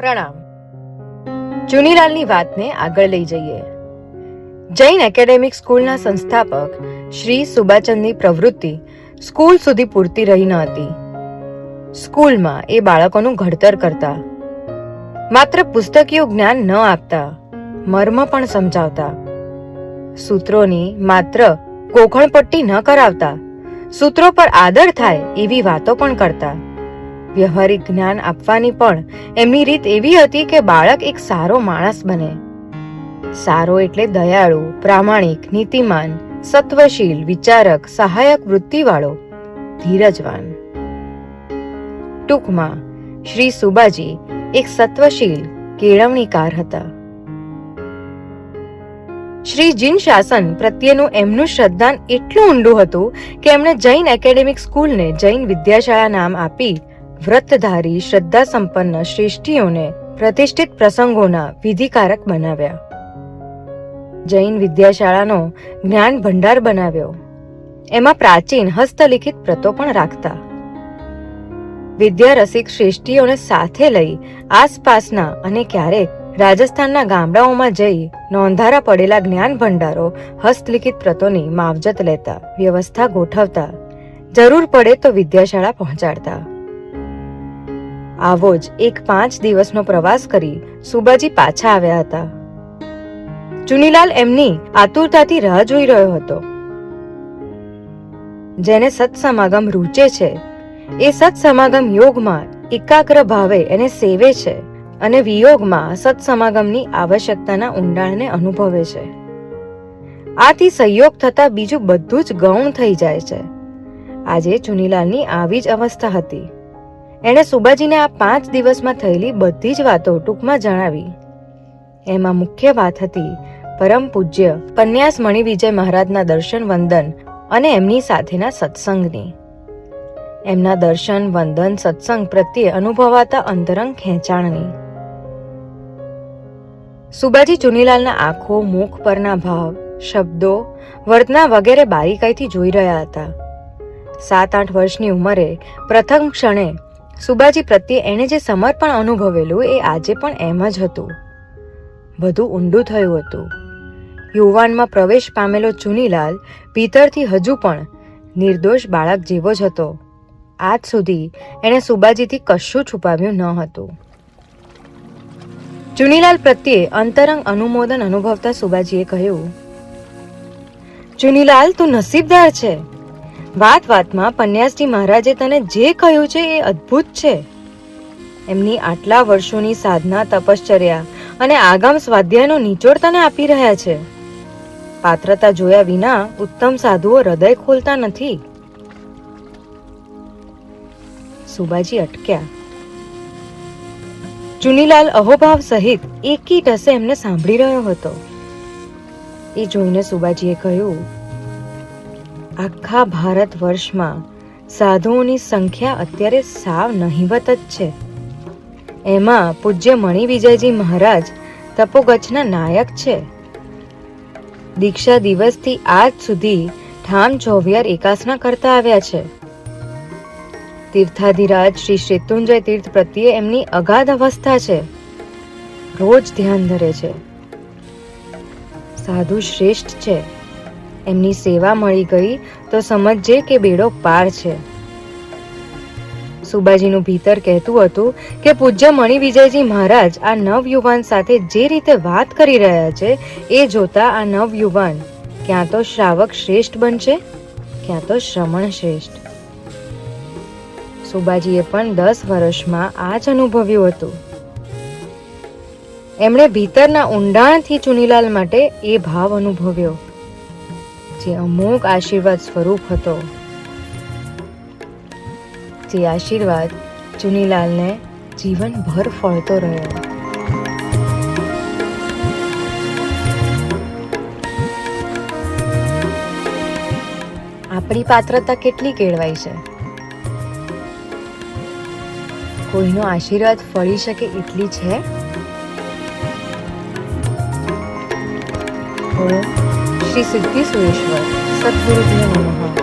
પ્રણામ. ચુનીલાલની વાતને આગળ લઈ જઈએ. જૈન એકેડેમિક સ્કૂલના સંસ્થાપક શ્રી સુભાચંદની પ્રવૃત્તિ સ્કૂલ સુધી પૂરતી રહી ન હતી. સ્કૂલમાં એ બાળકોનું ઘડતર કરતા. માત્ર પુસ્તકીય જ્ઞાન ન આપતા, મર્મ પણ સમજાવતા. સૂત્રોની માત્ર કોખણપટ્ટી ન કરાવતા, સૂત્રો પર આદર થાય એવી વાતો પણ કરતા. વ્યવહારિક જ્ઞાન આપવાની પણ એમની રીત એવી હતી કે બાળક એક સારો માણસ બને. સારો એટલે દયાળુ, પ્રામાણિક, નીતિમાન, સત્વશીલ, વિચારક, સહાયક વૃત્તિવાળો, ધીરજવાન. ટૂંકમાં, શ્રી સુબાજી એક સત્વશીલ, કેળવણીકાર હતા. શ્રી જીન શાસન પ્રત્યેનું એમનું શ્રદ્ધાન એટલું ઊંડું હતું કે એમણે જૈન એકેડેમિક સ્કૂલને જૈન વિદ્યાશાળા નામ આપી વ્રતધારી શ્રદ્ધા સંપન્ન શ્રેષ્ઠીઓને પ્રતિષ્ઠિત પ્રસંગોના વિધિકારક બનાવ્યા. જૈન વિદ્યાશાળાનો જ્ઞાન ભંડાર બનાવ્યો. એમાં પ્રાચીન હસ્તલિખિત પ્રતો પણ રાખતા. વિદ્યારસિક શ્રેષ્ઠીઓને સાથે લઈ આસપાસના અને ક્યારેક રાજસ્થાનના ગામડાઓમાં જઈ નોંધારા પડેલા જ્ઞાન ભંડારો હસ્તલિખિત પ્રતોની માવજત લેતા વ્યવસ્થા ગોઠવતા. જરૂર પડે તો વિદ્યાશાળા પહોંચાડતા. આવો જ એક પાંચ દિવસનો પ્રવાસ કરી સુબાજી પાછા આવ્યા હતા. ચુનીલાલ એમની આતુરતાથી રાહ જોઈ રહ્યો હતો. જેને સત્સમાગમ રૂચે છે, એ સત્સમાગમ યોગમાં એકાગ્ર ભાવે એને સેવે છે અને વિયોગમાં સત્સમાગમની આવશ્યકતાના ઊંડાણને અનુભવે છે. આથી સંયોગ થતા બીજું બધું જ ગૌણ થઈ જાય છે. આજે ચુનીલાલની આવી જ અવસ્થા હતી. એણે સુબાજીને આ પાંચ દિવસમાં થયેલી બધી જ વાતો ટૂંકમાં જણાવી. એમાં મુખ્ય વાત હતી પરમ પૂજ્ય કન્યાસ મણિ વિજય મહારાજના દર્શન, વંદન અને એમની સાથેના સત્સંગની. એમના દર્શન, વંદન, સત્સંગ પ્રત્યે અનુભવાતા અંતરંગ ખેંચાણની. સુબાજી ચુનીલાલના આંખો, મુખ પરના ભાવ, શબ્દો, વર્તના વગેરે બારીકાઈથી જોઈ રહ્યા હતા. સાત આઠ વર્ષની ઉંમરે પ્રથમ ક્ષણે સુબાજી પ્રત્યે એણે જે સમર્પણ અનુભવેલું એ આજે પણ એમ જ હતું. બધું ઊંડું થયું હતું. યુવાનમાં પ્રવેશ પામેલો ચુનીલાલ ભીતરથી હજુ પણ નિર્દોષ બાળક જેવો જ હતો. આજ સુધી એણે સુબાજીથી કશું છુપાવ્યું ન હતું. ચુનીલાલ પ્રત્યે અંતરંગ અનુમોદન અનુભવતા સુબાજીએ કહ્યું, ચુનીલાલ, તું નસીબદાર છે. વાત વાતમાં પન્યાસજી મહારાજે તને જે કહ્યું છે એ અદ્ભુત છે. એમની આટલા વર્ષોની સાધના, તપશ્ચર્યા અને આગામ સ્વાધ્યાયનો નિચોડ તને આપી રહ્યા છે. પાત્રતા જોયા વિના ઉત્તમ સાધુઓ હૃદય ખોલતા નથી. સુબાજી અટક્યા. ચુનીલાલ અહોભાવ સહિત એકી ટસે એમને સાંભળી રહ્યો હતો. એ જોઈને સુબાજીએ કહ્યું આખા ભારત વર્ષમાં સાધુઓની સંખ્યા અત્યારે સાવ નહિવત જ છે. એમાં પૂજ્ય મણિ વિજયજી મહારાજ તપોગચ્છના નાયક છે. દીક્ષા દિવસથી આજ સુધી ઠામ ચોવિયાર એકાસના કરતા આવ્યા છે. તીર્થાધિરાજ શ્રી શેતુંજય તીર્થ પ્રત્યે એમની અગાધ અવસ્થા છે. રોજ ધ્યાન ધરે છે. સાધુ શ્રેષ્ઠ છે. એમની સેવા મળી ગઈ તો સમજજે કે બેડો પાર છે. સુબાજીનું ભીતર કહેતું હતું કે પૂજ્ય મણિ વિજયજી મહારાજ આ નવયુવાન સાથે જે રીતે વાત કરી રહ્યા છે, એ જોતા આ નવયુવાન, ક્યાં તો શ્રાવક શ્રેષ્ઠ બનશે, ક્યાં તો શ્રમણ શ્રેષ્ઠ. સુબાજીએ પણ દસ વર્ષમાં આ જ અનુભવ્યું હતું. એમણે ભીતરના ઊંડાણથી ચુનીલાલ માટે એ ભાવ અનુભવ્યો. જે અમુક આશીર્વાદ સ્વરૂપ હતો. જે આશીર્વાદ ચુનીલાલને જીવનભર ફળતો રહ્યો. આપણી પાત્રતા કેટલી કેળવાય છે? કોઈનો આશીર્વાદ ફળી શકે એટલી છે? श्री सिद्धेश्वरेश्वर सद्गुरुदेव नमः